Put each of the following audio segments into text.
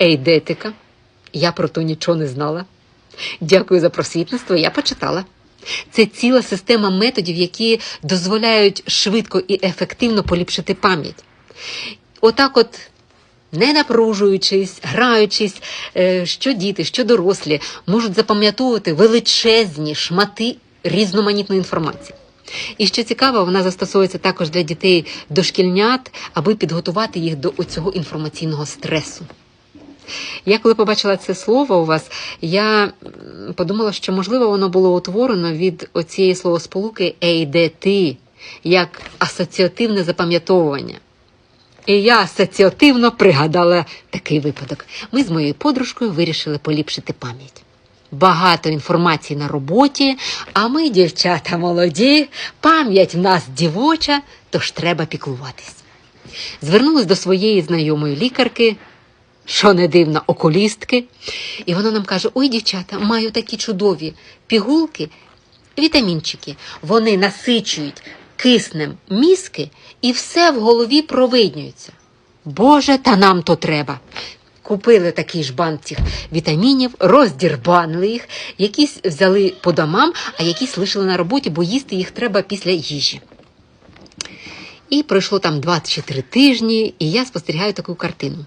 ейдетика. Я про то нічого не знала. Дякую за просвітництво, я почитала. Це ціла система методів, які дозволяють швидко і ефективно поліпшити пам'ять. Отак, от, не напружуючись, граючись, е, що діти, що дорослі можуть запам'ятовувати величезні шмати різноманітної інформації. І що цікаво, вона застосовується також для дітей дошкільнят, аби підготувати їх до цього інформаційного стресу. Я коли побачила це слово у вас, я подумала, що можливо воно було утворено від оцієї словосполуки «ADT», як асоціативне запам'ятовування. І я асоціативно пригадала такий випадок. Ми з моєю подружкою вирішили поліпшити пам'ять. Багато інформації на роботі, а ми, дівчата молоді, пам'ять в нас дівоча, тож треба піклуватись. Звернулись до своєї знайомої лікарки, що не дивно, окулістки, і вона нам каже: Ой, дівчата, маю такі чудові пігулки, вітамінчики. Вони насичують киснем мізки і все в голові провиднюється. Боже, та нам то треба. Купили такий ж банк цих вітамінів, роздірбанили їх, якісь взяли по домам, а якісь лишили на роботі, бо їсти їх треба після їжі. І пройшло там два чи три тижні, і я спостерігаю таку картину.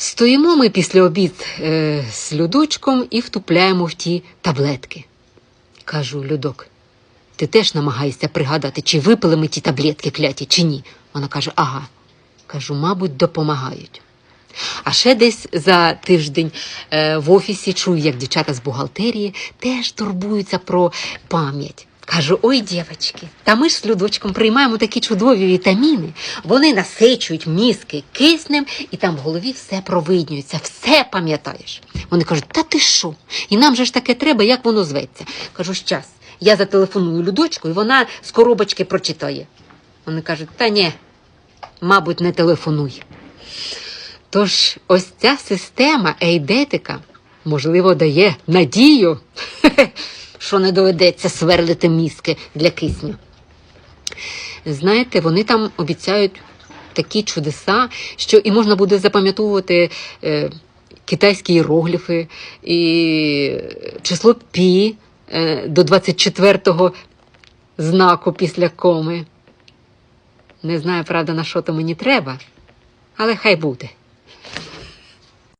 Стоїмо ми після обід е, з Людочком і втупляємо в ті таблетки. Кажу, Людок, ти теж намагаєшся пригадати, чи випили ми ті таблетки кляті, чи ні. Вона каже, ага. Кажу, мабуть, допомагають. А ще десь за тиждень е, в офісі чую, як дівчата з бухгалтерії теж турбуються про пам'ять. Кажу, ой, дівчатки, та ми ж з Людочком приймаємо такі чудові вітаміни. Вони насичують мізки киснем, і там в голові все провиднюється, все пам'ятаєш. Вони кажуть, та ти що? І нам же ж таке треба, як воно зветься. Кажу, щас, я зателефоную Людочку, і вона з коробочки прочитає. Вони кажуть, та ні, мабуть, не телефонуй. Тож ось ця система ейдетика, можливо, дає надію, що не доведеться сверлити мізки для кисню. Знаєте, вони там обіцяють такі чудеса, що і можна буде запам'ятовувати е, китайські іерогліфи, і число пі е, до 24-го знаку після коми. Не знаю, правда, на що то мені треба, але хай буде.